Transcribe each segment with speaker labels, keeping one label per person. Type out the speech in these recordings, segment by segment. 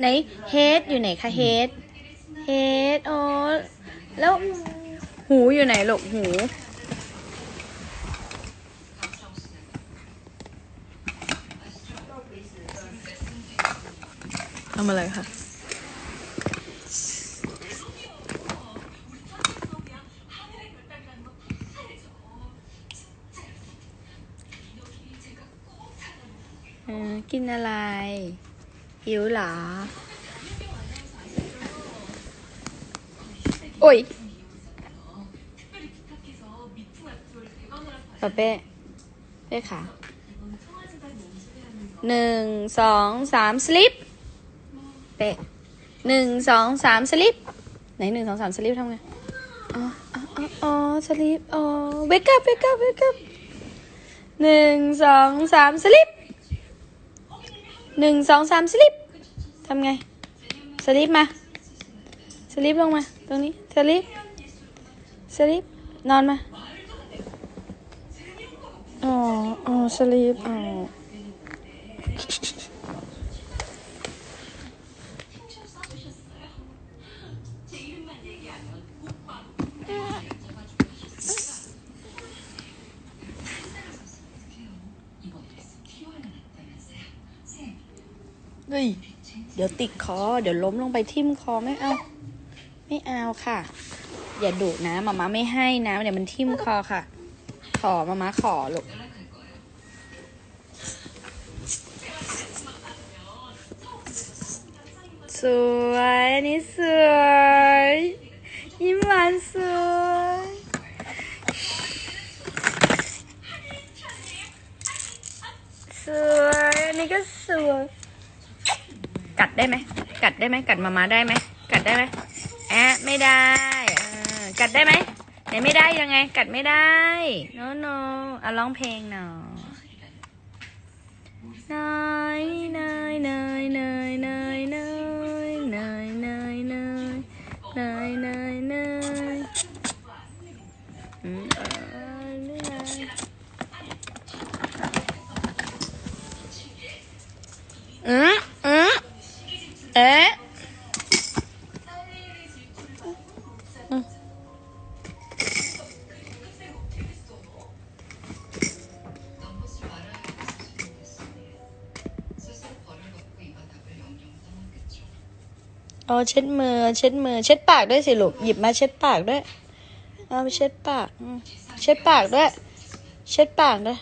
Speaker 1: ไหนเฮดอยู่ไหนคะเฮดเฮดอ๋อแล้วหูอยู่ไหนลูกหู ทำอะไรคะเออกินอะไร หิวเหรอ โอ้ยปะเป้ เป้ขาหนึ่งสองสามสลิป เป๊ะหนึ่งสองสามสลิป ไหนหนึ่งสองสามสลิปทำไง อ๋อ อ๋อ อ๋อสลิป อ๋อ wake up wake up wake up หนึ่งสองสามสลิปหนึ่งสองสามสลิปำไงสลิปมาสลิปลงมา ตรงนี้สลิปสลิปนอนมาอ๋ออ๋อสลิปอ๋อเฮ้ย เดี๋ยวติดคอ เดี๋ยวล้มลงไปทิ่มคอไม่เอา ไม่เอาค่ะ อย่าดุนะมาม่าไม่ให้นะเดี๋ยวมันทิ่มคอค่ะ ขอมาม่าขอลูกสวยนนี่สวยยิ้มหวานสวยสวยอันนี้ก็สวย กัดได้ไหมกัดได้ไหมกัดมามาได้ไหมกัดได้ไหมแอะไม่ได้กัดได้ไหมไหนไม่ได้ยังไง กัดไม่ได้โนโนอะร้องเพลงหน่อยน้อยน้อยน้อยน้อยน้อยน้อย อ๋อเช็ดมือ เช็ดมือ เช็ดปากด้วยสิลูกหยิบมาเช็ดปากด้วยเอาไปเช็ดปากเช็ดปากด้วย เช็ดปากด้วย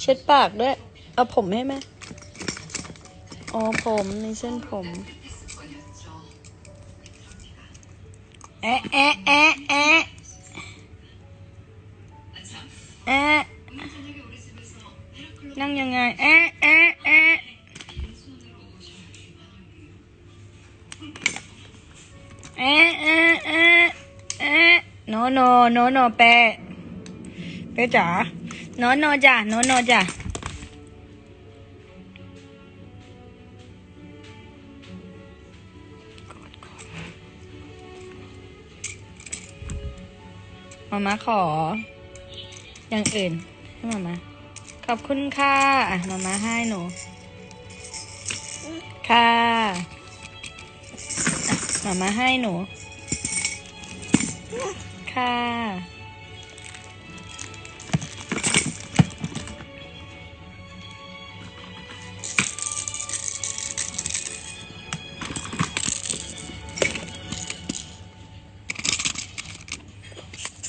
Speaker 1: เช็ดปากด้วย เอาผมให้ไหมอ๋อผมในเส้นผม แอะแอะแอะแอะแอะนั่งยังไง แอะแอะ โนโนโนโนแปะแปะจ๋าโนโนจ้ะโนโนจ้ะมามาขอ อย่างอื่นให้มามาขอบคุณค่ะอะมามาให้หนู ค่ะอะมามาให้หนู ค่ะ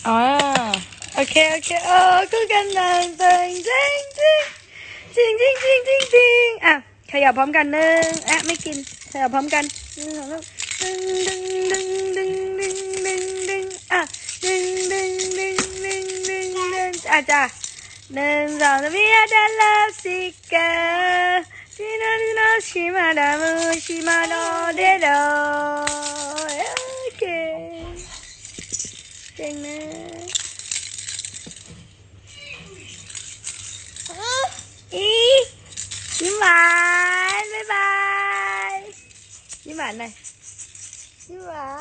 Speaker 1: อ๋อ โอเค โอเคโอ้คู่กันนะเจริงเจงจริงจริงจริงจริงจริงอะขยับพร้อมกันหนึ่งอะไม่กินขยับพร้อมกันหนึ่งสองสามดึงดึงดึงดึงดึงดึงดึง đinh đinh đinh đinh đinh đinh à chà. Nên giờ nó biết đã là si cả si nó nó si mà đã mơ si mà nó để đâu ok chừng nè. Ý nhưng mà bye bye. Nhưng mà này. Nhưng mà